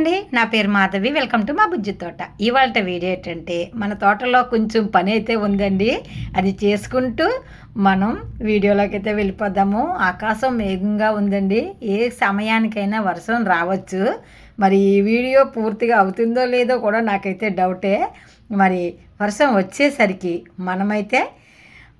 అండి. నా పేరు మాధవి. వెల్కమ్ టు మా బుజ్జి తోట. ఇవాళ వీడియో ఏంటంటే మన తోటలో కొంచెం పని అయితే ఉందండి. అది చేసుకుంటూ మనం వీడియోలోకి అయితే వెళ్ళిపోదాము. ఆకాశం మేఘంగా ఉందండి. ఏ సమయానికైనా వర్షం రావచ్చు. మరి ఈ వీడియో పూర్తిగా అవుతుందో లేదో కూడా నాకైతే డౌటే. మరి వర్షం వచ్చేసరికి మనమైతే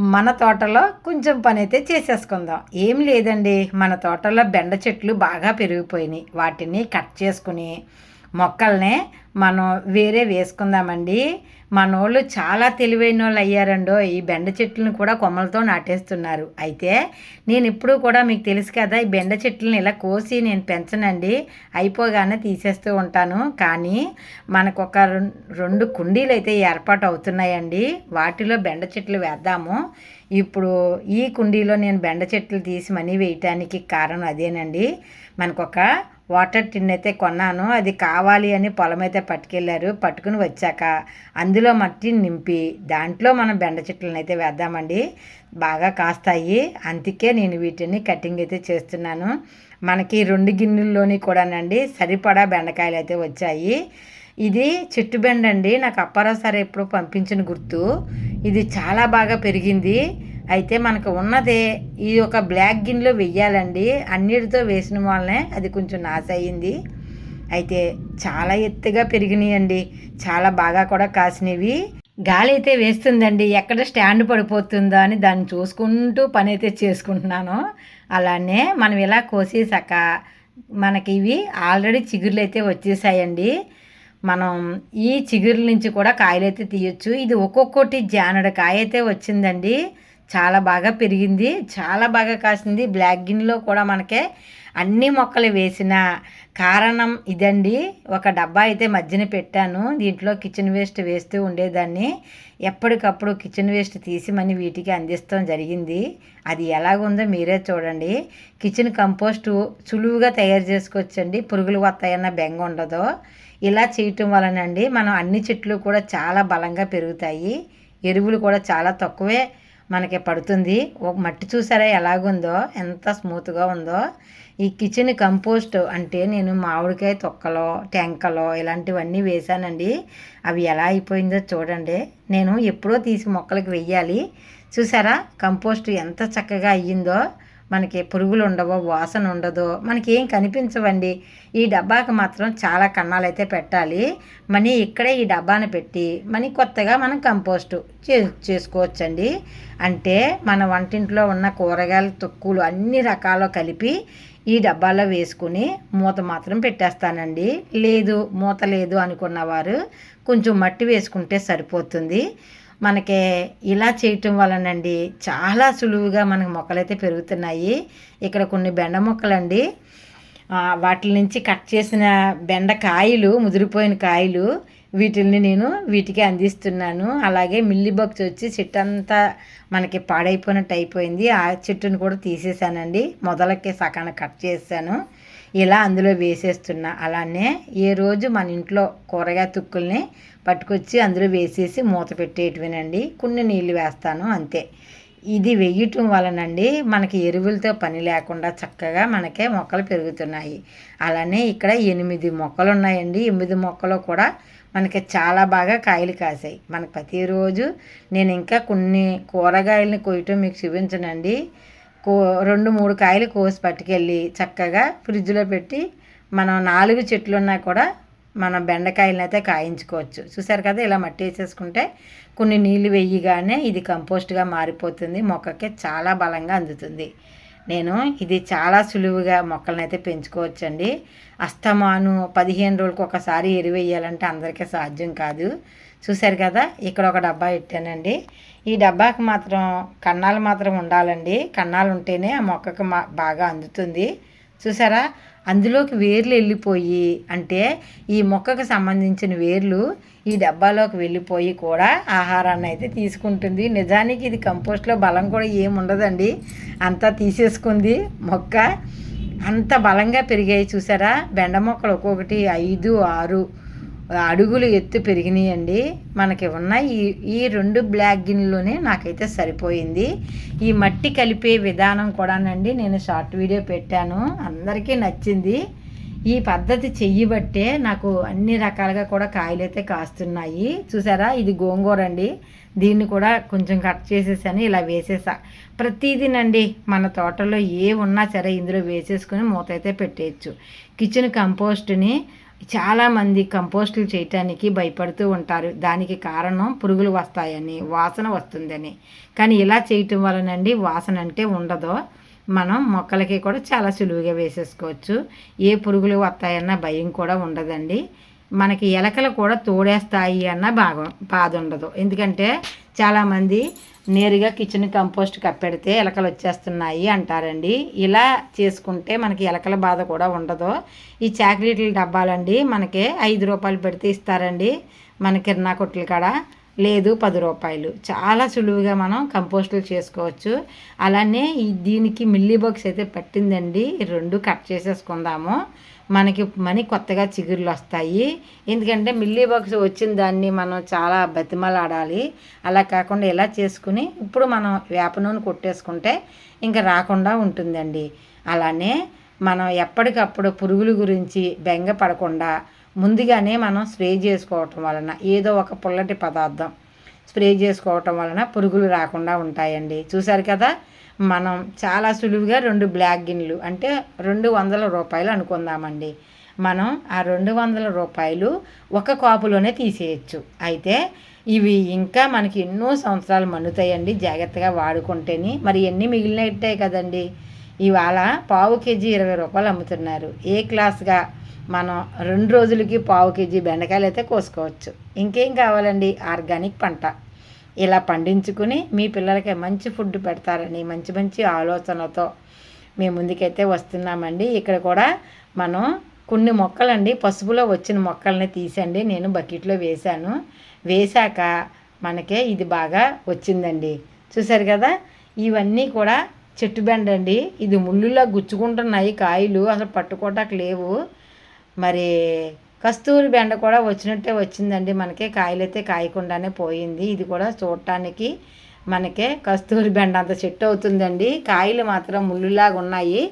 మన తోటలో కొంచెం పని అయితే చేసేసుకుందాం. ఏం లేదండి మన తోటలో బెండ చెట్లు బాగా పెరిగిపోయినాయి. వాటిని కట్ చేసుకుని మొక్కల్ని మనం వేరే వేసుకుందామండి. మనోళ్ళు చాలా తెలివైన వాళ్ళు అయ్యారండో ఈ బెండ చెట్లను కూడా కొమ్మలతో నాటేస్తున్నారు. అయితే నేను ఇప్పుడు కూడా మీకు తెలుసు కదా ఈ బెండ చెట్లను ఇలా కోసి నేను పెంచనండి. అయిపోగానే తీసేస్తూ ఉంటాను. కానీ మనకు ఒక రెండు కుండీలు అయితే ఏర్పాటు అవుతున్నాయండి వాటిలో బెండ చెట్లు వేద్దాము. ఇప్పుడు ఈ కుండీలో నేను బెండ చెట్లు తీసి మనీ వేయటానికి కారణం అదేనండి. మనకొక వాటర్ టిన్ అయితే కొన్నాను. అది కావాలి అని పొలం అయితే పట్టుకెళ్ళారు. పట్టుకుని వచ్చాక అందులో మట్టి నింపి దాంట్లో మనం బెండ చెట్లను అయితే వేద్దామండి. బాగా కాస్తాయి. అందుకే నేను వీటిని కటింగ్ అయితే చేస్తున్నాను. మనకి రెండు గిన్నెల్లోని కూడానండి సరిపడా బెండకాయలు అయితే వచ్చాయి. ఇది చెట్టు బెండ అండి నాకు అప్పారావు సార్ ఎప్పుడు పంపించిన గుర్తు. ఇది చాలా బాగా పెరిగింది. అయితే మనకు ఉన్నదే ఈ యొక్క బ్లాక్ గిన్నెలో వెయ్యాలండి. అన్నిటితో వేసిన వాళ్ళనే అది కొంచెం నాశ అయ్యింది అయితే చాలా ఎత్తుగా పెరిగినాయండి. చాలా బాగా కూడా కాసినవి. గాలి అయితే వేస్తుందండి. ఎక్కడ స్టాండ్ పడిపోతుందో అని దాన్ని చూసుకుంటూ పని అయితే చేసుకుంటున్నాను. అలానే మనం ఇలా కోసేసాక మనకి ఇవి ఆల్రెడీ చిగుర్లు అయితే వచ్చేసాయండి. మనం ఈ చిగురుల నుంచి కూడా కాయలు అయితే తీయొచ్చు. ఇది ఒక్కొక్కటి జానడ కాయ అయితే వచ్చిందండి. చాలా బాగా పెరిగింది చాలా బాగా కాసింది. బ్లాక్ గిన్నెలో కూడా మనకే అన్ని మొక్కలు వేసిన కారణం ఇదండి. ఒక డబ్బా అయితే మధ్యన పెట్టాను. దీంట్లో కిచెన్ వేస్ట్ వేస్తూ ఉండేదాన్ని. ఎప్పటికప్పుడు కిచెన్ వేస్ట్ తీసి మని వీటికి అందిస్తాం జరిగింది. అది ఎలాగుందో మీరే చూడండి. కిచెన్ కంపోస్టు సులువుగా తయారు చేసుకోవచ్చండి. పురుగులు వస్తాయన్న బెంగ ఉండదు. ఇలా చేయటం వలనండి మనం అన్ని చెట్లు కూడా చాలా బలంగా పెరుగుతాయి. ఎరువులు కూడా చాలా తక్కువే మనకి పడుతుంది. ఒక మట్టి చూసారా ఎలాగుందో? ఎంత స్మూత్గా ఉందో. ఈ కిచెన్ కంపోస్ట్ అంటే నేను మామిడికాయ తొక్కలో టెంకలో ఇలాంటివన్నీ వేశానండి. అవి ఎలా అయిపోయిందో చూడండి. నేను ఎప్పుడో తీసి మొక్కలకు వెయ్యాలి. చూసారా? కంపోస్ట్ ఎంత చక్కగా అయ్యిందో. మనకి పురుగులు ఉండవో వాసన ఉండదో మనకి ఏం కనిపించవండి. ఈ డబ్బాకి మాత్రం చాలా కన్నాలు అయితే పెట్టాలి. మనీ ఇక్కడే ఈ డబ్బాను పెట్టి మనీ కొత్తగా మనం కంపోస్ట్ చే చేసుకోవచ్చండి. అంటే మన వంటింట్లో ఉన్న కూరగాయల తొక్కులు అన్ని రకాలు కలిపి ఈ డబ్బాలో వేసుకుని మూత మాత్రం పెట్టేస్తానండి. లేదు మూత లేదు అనుకున్నవారు కొంచెం మట్టి వేసుకుంటే సరిపోతుంది. మనకి ఇలా చేయటం వలనండి చాలా సులువుగా మనకి మొక్కలైతే పెరుగుతున్నాయి. ఇక్కడ కొన్ని బెండ మొక్కలండి. వాటి నుంచి కట్ చేసిన బెండ కాయలు ముదిరిపోయిన కాయలు వీటిల్ని నేను వీటికి అందిస్తున్నాను. అలాగే మిల్లి బగ్స్ వచ్చి చెట్టు అంతా మనకి పాడైపోయినట్టు అయిపోయింది. ఆ చెట్టును కూడా తీసేసానండి. మొదలకి సకాన కట్ చేశాను. ఇలా అందులో వేసేస్తున్నా. అలానే ఏ రోజు మన ఇంట్లో కూరగాయ తుక్కుల్ని పట్టుకొచ్చి అందులో వేసేసి మూత పెట్టేటివేనండి. కొన్ని నీళ్ళు వేస్తాను అంతే. ఇది వేయటం వలనండి మనకి ఎరువులతో పని లేకుండా చక్కగా మనకే మొక్కలు పెరుగుతున్నాయి. అలానే ఇక్కడ ఎనిమిది మొక్కలు ఉన్నాయండి. ఎనిమిది మొక్కలు కూడా మనకి చాలా బాగా కాయలు కాసాయి. మనకి ప్రతిరోజు నేను ఇంకా కొన్ని కూరగాయలని కొయ్యటం మీకు చూపించనండి. కో రెండు మూడు కాయలు కోసి పట్టుకెళ్ళి చక్కగా ఫ్రిడ్జ్లో పెట్టి మనం నాలుగు చెట్లు ఉన్నా కూడా మన బెండకాయలను అయితే కాయించుకోవచ్చు. చూసారు కదా ఇలా మట్టి వేసేసుకుంటే కొన్ని నీళ్ళు వేయగానే ఇది కంపోస్ట్గా మారిపోతుంది మొక్కకి చాలా బలంగా అందుతుంది. నేను ఇది చాలా సులువుగా మొక్కలను అయితే పెంచుకోవచ్చండి. అస్తమాను పదిహేను రోజులకు ఒకసారి ఎరువేయాలంటే అందరికీ సాధ్యం కాదు. చూశారు కదా ఇక్కడ ఒక డబ్బా పెట్టానండి. ఈ డబ్బాకి మాత్రం కన్నాలు మాత్రం ఉండాలండి. కన్నాలు ఉంటేనే ఆ మొక్కకు బాగా అందుతుంది. చూసారా అందులోకి వేర్లు వెళ్ళిపోయి అంటే ఈ మొక్కకు సంబంధించిన వేర్లు ఈ డబ్బాలోకి వెళ్ళిపోయి కూడా ఆహారాన్ని అయితే తీసుకుంటుంది. నిజానికి ఇది కంపోస్ట్లో బలం కూడా ఏముండదండి అంతా తీసేసుకుంది మొక్క. అంత బలంగా పెరిగాయి చూసారా బెండ మొక్కలు ఒక్కొక్కటి ఐదు ఆరు అడుగులు ఎత్తు పెరిగినాయండి. మనకి ఉన్న ఈ ఈ రెండు బ్లాక్ గిన్నెలోనే నాకైతే సరిపోయింది. ఈ మట్టి కలిపే విధానం కూడానండి నేను షార్ట్ వీడియో పెట్టాను. అందరికీ నచ్చింది. ఈ పద్ధతి చెయ్యబట్టే నాకు అన్ని రకాలుగా కూడా కాయలు అయితే కాస్తున్నాయి. చూసారా? ఇది గోంగూర అండి. దీన్ని కూడా కొంచెం కట్ చేసేసాను ఇలా వేసేసా. ప్రతిదీనండి మన తోటలో ఏ ఉన్నా సరే ఇందులో వేసేసుకుని మూత అయితే పెట్టేయచ్చు. కిచెన్ కంపోస్ట్ని చాలామంది కంపోస్టులు చేయటానికి భయపడుతూ ఉంటారు. దానికి కారణం పురుగులు వస్తాయని వాసన వస్తుందని. కానీ ఇలా చేయటం వలనండి వాసన అంటే ఉండదో. మనం మొక్కలకి కూడా చాలా సులువుగా వేసేసుకోవచ్చు. ఏ పురుగులు వస్తాయన్న భయం కూడా ఉండదండి. మనకి ఎలకలు కూడా తోడేస్తాయి అన్న భాగం బాధ ఉండదు. ఎందుకంటే చాలామంది నేరుగా కిచెన్ కంపోస్ట్ కప్పెడితే ఎలకలు వచ్చేస్తున్నాయి అంటారండి. ఇలా చేసుకుంటే మనకి ఎలకల బాధ కూడా ఉండదు. ఈ చాక్లెట్ల డబ్బాలండి మనకి ఐదు రూపాయలు పెడితే ఇస్తారండి. మన కిరాణా కొట్ల కాడ లేదు పది రూపాయలు. చాలా సులువుగా మనం కంపోస్టులు చేసుకోవచ్చు. అలానే ఈ దీనికి మిల్లీ బాక్స్ అయితే పట్టిందండి. రెండు కట్ చేసేసుకుందాము. మనకి మనీ కొత్తగా చిగుర్లు వస్తాయి. ఎందుకంటే మిల్లీ బాక్స్ వచ్చిన దాన్ని మనం చాలా బతిమలాడాలి. అలా కాకుండా ఇలా చేసుకుని ఇప్పుడు మనం వేప నూనె కొట్టేసుకుంటే ఇంకా రాకుండా ఉంటుందండి. అలానే మనం ఎప్పటికప్పుడు పురుగుల గురించి బెంగ పడకుండా ముందుగానే మనం స్ప్రే చేసుకోవటం వలన ఏదో ఒక పుల్లటి పదార్థం స్ప్రే చేసుకోవటం వలన పురుగులు రాకుండా ఉంటాయండి. చూశారు కదా? మనం చాలా సులువుగా రెండు బ్లాక్ గిన్నెలు అంటే రెండు వందల రూపాయలు అనుకుందామండి. మనం ఆ రెండు వందల రూపాయలు ఒక కాపులోనే తీసేయచ్చు. అయితే ఇవి ఇంకా మనకి ఎన్నో సంవత్సరాలు మన్నుతాయండి జాగ్రత్తగా వాడుకుంటేని. మరి ఎన్ని మిగిలినట్టే కదండి? ఇవాళ పావు కేజీ ఇరవై రూపాయలు అమ్ముతున్నారు. ఏ క్లాస్గా మనం రెండు రోజులకి పావు కేజీ బెండకాయలు అయితే కోసుకోవచ్చు. ఇంకేం కావాలండి? ఆర్గానిక్ పంట. ఇలా పండించుకుని మీ పిల్లలకి మంచి ఫుడ్ పెడతారని మంచి మంచి ఆలోచనలతో మేము ముందుకైతే వస్తున్నామండి. ఇక్కడ కూడా మనం కొన్ని మొక్కలండి పసుపులో వచ్చిన మొక్కల్ని తీసండి. నేను బకెట్లో వేశాను. వేశాక మనకే ఇది బాగా వచ్చిందండి. చూసారు కదా? ఇవన్నీ కూడా చెట్టు బెండ అండి ఇది ముళ్ళులా గుచ్చుకుంటున్నాయి కాయలు. అసలు పట్టుకోవటానికి లేవు. మరి కస్తూరి బెండ కూడా వచ్చినట్టే వచ్చిందండి. మనకి కాయలైతే కాయకుండానే పోయింది. ఇది కూడా చూడటానికి మనకే కస్తూరి బెండ అంత చెట్టు అవుతుందండి. కాయలు మాత్రం ముళ్ళులాగా ఉన్నాయి.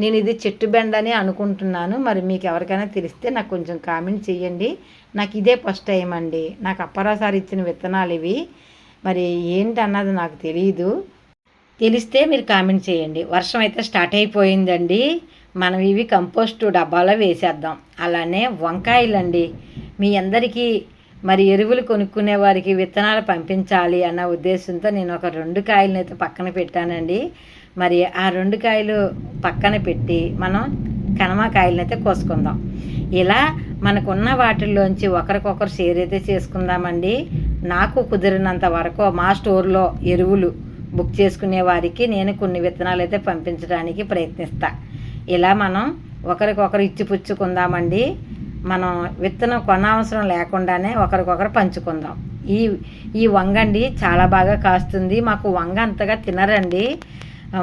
నేను ఇది చెట్టు బెండ అని అనుకుంటున్నాను. మరి మీకు ఎవరికైనా తెలిస్తే నాకు కొంచెం కామెంట్ చేయండి. నాకు ఇదే ఫస్ట్ టైం అండి. నాకు అప్పరాసారి ఇచ్చిన విత్తనాలు ఇవి. మరి ఏంటి అన్నది నాకు తెలియదు తెలిస్తే మీరు కామెంట్ చేయండి. వర్షం అయితే స్టార్ట్ అయిపోయిందండి. మనం ఇవి కంపోస్ట్ డబ్బాలో వేసేద్దాం. అలానే వంకాయలండి. మీ అందరికీ మరి ఎరువులు కొనుక్కునే వారికి విత్తనాలు పంపించాలి అన్న ఉద్దేశంతో నేను ఒక రెండు కాయలను అయితే పక్కన పెట్టానండి. మరి ఆ రెండు కాయలు పక్కన పెట్టి మనం కనమాకాయలను అయితే కోసుకుందాం. ఇలా మనకున్న వాటిల్లోంచి ఒకరికొకరు షేర్ అయితే చేసుకుందామండి. నాకు కుదిరినంత వరకు మా స్టోర్లో ఎరువులు బుక్ చేసుకునే వారికి నేను కొన్ని విత్తనాలు అయితే పంపించడానికి ప్రయత్నిస్తాను ఇలా మనం ఒకరికొకరు ఇచ్చి పుచ్చుకుందామండి మనం విత్తనం కొనవసరం లేకుండానే ఒకరికొకరు పంచుకుందాం. ఈ ఈ వంగండి చాలా బాగా కాస్తుంది. మాకు వంగ అంతగా తినరండి.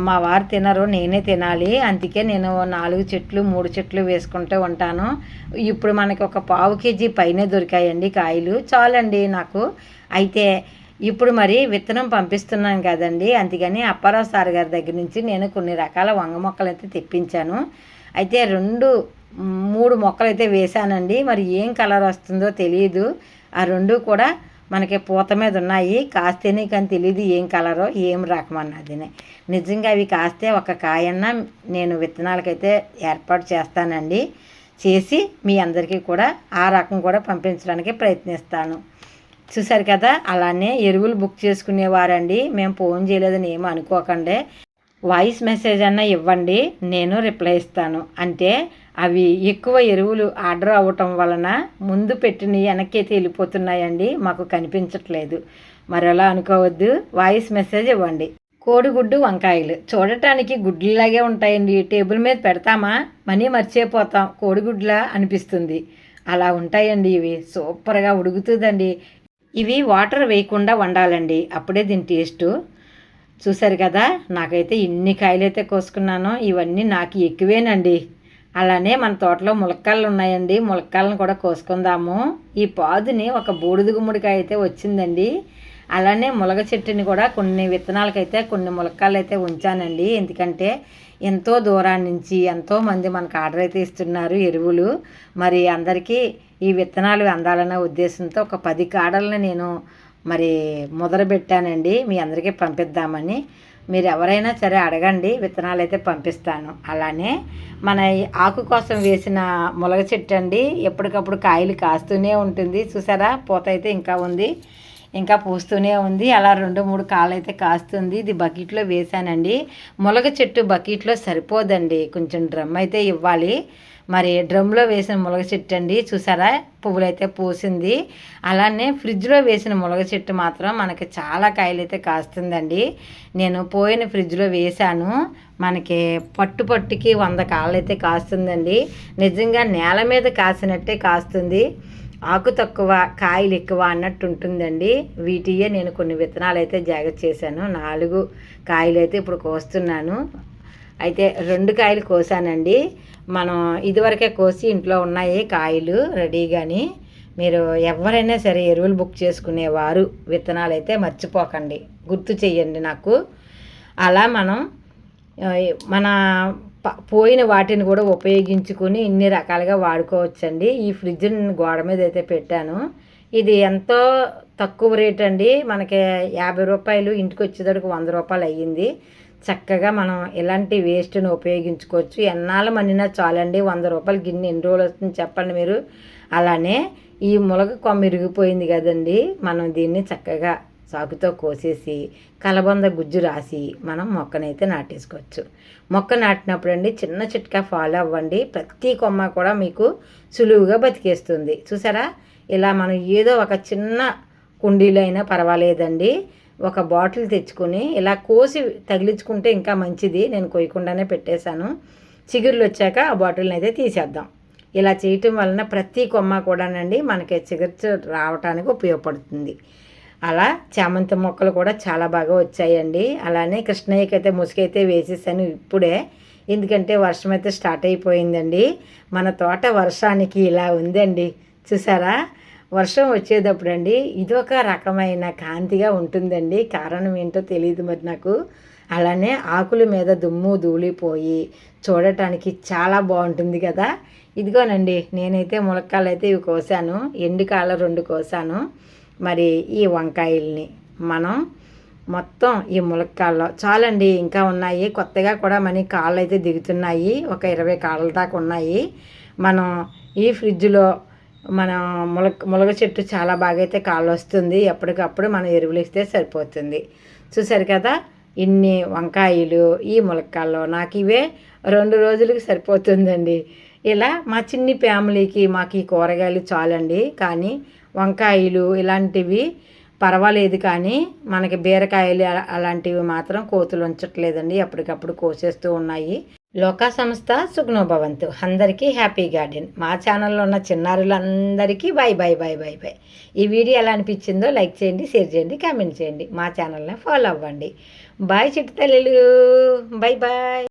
మా వారు తినరు నేనే తినాలి. అందుకే నేను నాలుగు చెట్లు మూడు చెట్లు వేసుకుంటూ ఉంటాను. ఇప్పుడు మనకి ఒక పావు కేజీ పైనే దొరికాయండి కాయలు. చాలండి నాకు. అయితే ఇప్పుడు మరి విత్తనం పంపిస్తున్నాను కదండి. అందుకని అప్పారావు సార్ గారి దగ్గర నుంచి నేను కొన్ని రకాల వంగ మొక్కలు అయితే తెప్పించాను. అయితే రెండు మూడు మొక్కలు అయితే వేశానండి. మరి ఏం కలర్ వస్తుందో తెలియదు ఆ రెండు కూడా మనకి పూత మీద ఉన్నాయి. కాస్తేనే కానీ తెలియదు ఏం కలరో ఏం రకం అన్నది నిజంగా అవి కాస్తే ఒక కాయన్న నేను విత్తనాలకైతే ఏర్పాటు చేస్తానండి. చేసి మీ అందరికీ కూడా ఆ రకం కూడా పంపించడానికి ప్రయత్నిస్తాను. చూసారు కదా అలానే ఎరువులు బుక్ చేసుకునేవారండి. మేము ఫోన్ చేయలేదని ఏమీ అనుకోకండి. వాయిస్ మెసేజ్ అన్న ఇవ్వండి నేను రిప్లై ఇస్తాను. అంటే అవి ఎక్కువ ఎరువులు ఆర్డర్ అవ్వటం వలన ముందు పెట్టిన వెనక్కి వెళ్ళిపోతున్నాయండి మాకు కనిపించట్లేదు. మరి అలా అనుకోవద్దు వాయిస్ మెసేజ్ ఇవ్వండి. కోడిగుడ్డు వంకాయలు. చూడటానికి గుడ్లలాగే ఉంటాయండి. టేబుల్ మీద పెడతామా? మనీ మర్చిపోతాం. కోడిగుడ్లా అనిపిస్తుంది. అలా ఉంటాయండి ఇవి. సూపర్గా ఉడుకుతుందండి. ఇవి వాటర్ వేయకుండా వండాలండి. అప్పుడే దీని టేస్టు. చూసారు కదా నాకైతే ఇన్ని కాయలు అయితే కోసుకున్నానో ఇవన్నీ నాకు ఎక్కువేనండి. అలానే మన తోటలో ములక్కాయలు ఉన్నాయండి. ములక్కాలను కూడా కోసుకుందాము. ఈ పాదుని ఒక బూడిద గుమ్మడికాయ అయితే వచ్చిందండి. అలానే ములగ చెట్టుని కూడా కొన్ని విత్తనాలకైతే కొన్ని ములక్కాయలు అయితే ఉంచానండి. ఎందుకంటే ఎంతో దూరాన్నించి ఎంతోమంది మనకు ఆర్డర్ అయితే ఇస్తున్నారు ఎరువులు. మరి అందరికీ ఈ విత్తనాలు అందాలన్న ఉద్దేశంతో ఒక పది కాడలను నేను మరి మొదలుపెట్టానండి. మీ అందరికీ పంపిద్దామని. మీరు ఎవరైనా సరే అడగండి విత్తనాలు అయితే పంపిస్తాను. అలానే మన ఆకు కోసం వేసిన ములగ చెట్టు అండి ఎప్పటికప్పుడు కాయలు కాస్తూనే ఉంటుంది. చూసారా? పూత అయితే ఇంకా ఉంది. ఇంకా పూస్తూనే ఉంది. అలా రెండు మూడు కాళ్ళు అయితే కాస్తుంది. ఇది బకెట్లో వేసానండి ములగ చెట్టు బకెట్లో సరిపోదండి. కొంచెం డ్రమ్ అయితే ఇవ్వాలి. మరి డ్రమ్లో వేసిన ములగ చెట్టు అండి. చూసారా? పువ్వులు అయితే పూసింది. అలానే ఫ్రిడ్జ్లో వేసిన ములగ చెట్టు మాత్రం మనకి చాలా కాయలు అయితే కాస్తుందండి. నేను పోయిన ఫ్రిడ్జ్లో వేశాను. మనకి పట్టు పట్టుకి వంద కాళ్ళు అయితే కాస్తుందండి. నిజంగా నేల మీద కాసినట్టే కాస్తుంది. ఆకు తక్కువ కాయలు ఎక్కువ అన్నట్టు ఉంటుందండి వీటియే నేను కొన్ని విత్తనాలు అయితే జాగ్రత్త చేశాను. నాలుగు కాయలు అయితే ఇప్పుడు కోస్తున్నాను. అయితే రెండు కాయలు కోసానండి. మనం ఇదివరకే కోసి ఇంట్లో ఉన్నాయి కాయలు రెడీగాని మీరు ఎవరైనా సరే ఎరువులు బుక్ చేసుకునేవారు విత్తనాలు అయితే మర్చిపోకండి. గుర్తు చెయ్యండి నాకు. అలా మనం మన పోయిన వాటిని కూడా ఉపయోగించుకుని ఇన్ని రకాలుగా వాడుకోవచ్చండి. ఈ ఫ్రిడ్జ్ గోడ మీద అయితే పెట్టాను. ఇది ఎంతో తక్కువ రేట్ అండి. మనకి యాభై రూపాయలు ఇంటికి వచ్చేటప్పుడు వంద రూపాయలు అయ్యింది. చక్కగా మనం ఇలాంటి వేస్ట్ని ఉపయోగించుకోవచ్చు. ఎన్నాళ్ళు మనినా చాలండి. వంద రూపాయలు గిన్నె ఎన్ని రోజులు వస్తుంది చెప్పండి మీరు. అలానే ఈ ములగ కొమ్మ ఇరిగిపోయింది కదండి. మనం దీన్ని చక్కగా సాకుతో కోసేసి కలబంద గుజ్జు రాసి మనం మొక్కనైతే నాటేసుకోవచ్చు. మొక్క నాటినప్పుడు అండి చిన్న చిట్కా ఫాలో అవ్వండి. ప్రతి కొమ్మ కూడా మీకు సులువుగా బతికేస్తుంది. చూసారా? ఇలా మనం ఏదో ఒక చిన్న కుండీలో అయినా పర్వాలేదండి. ఒక బాటిల్ తెచ్చుకొని ఇలా కోసి తగిలించుకుంటే ఇంకా మంచిది. నేను కొయ్యకుండానే పెట్టేశాను. చిగురులు వచ్చాక ఆ బాటిల్ని అయితే తీసేద్దాం. ఇలా చేయటం వలన ప్రతి కొమ్మ కూడానండి మనకి చిగురు రావడానికి ఉపయోగపడుతుంది. అలా చామంతి మొక్కలు కూడా చాలా బాగా వచ్చాయండి. అలానే కృష్ణయ్యకి అయితే ముసుగైతే వేసేసాను ఇప్పుడే. ఎందుకంటే వర్షం అయితే స్టార్ట్ అయిపోయిందండి. మన తోట వర్షానికి ఇలా ఉందండి. చూసారా? వర్షం వచ్చేటప్పుడు అండి ఇదొక రకమైన కాంతిగా ఉంటుందండి. కారణం ఏంటో తెలియదు మరి నాకు. అలానే ఆకుల మీద దుమ్ము ధూళిపోయి చూడటానికి చాలా బాగుంటుంది కదా. ఇదిగోనండి నేనైతే ములక్కాలు అయితే ఇవి కోసాను. ఎండుకాయలు రెండు కోసాను. మరి ఈ వంకాయల్ని మనం మొత్తం ఈ ములక్కాళ్ళలో చాలండి ఇంకా ఉన్నాయి. కొత్తగా కూడా మనకి కాళ్ళు అయితే దిగుతున్నాయి. ఒక ఇరవై కాళ్ళ దాకా ఉన్నాయి. మనం ఈ ఫ్రిడ్జ్లో మన ములక ములగ చెట్టు చాలా బాగా అయితే కాళ్ళు వస్తుంది ఎప్పటికప్పుడు మనం ఎరువులు ఇస్తే సరిపోతుంది. చూసారు కదా ఇన్ని వంకాయలు ఈ ములక్కాల్లో. నాకు ఇవే రెండు రోజులకి సరిపోతుందండి. ఇలా మా చిన్ని ఫ్యామిలీకి మాకు ఈ కూరగాయలు చాలండి. కానీ వంకాయలు ఇలాంటివి పర్వాలేదు కానీ మనకి బీరకాయలు అలాంటివి మాత్రం కోతులు ఉంచట్లేదండి. ఎప్పటికప్పుడు కోసేస్తూ ఉన్నాయి. లోకా సంస్థ సుగ్నోభవంతు అందరికీ హ్యాపీ గార్డెన్. మా ఛానల్లో ఉన్న చిన్నారులందరికీ bye bye bye bye bye ఈ వీడియో ఎలా అనిపించిందో లైక్ చేయండి షేర్ చేయండి కామెంట్ చేయండి. మా ఛానల్ని ఫాలో అవ్వండి. బాయ్ చిట్టు తల్లులు. Bye bye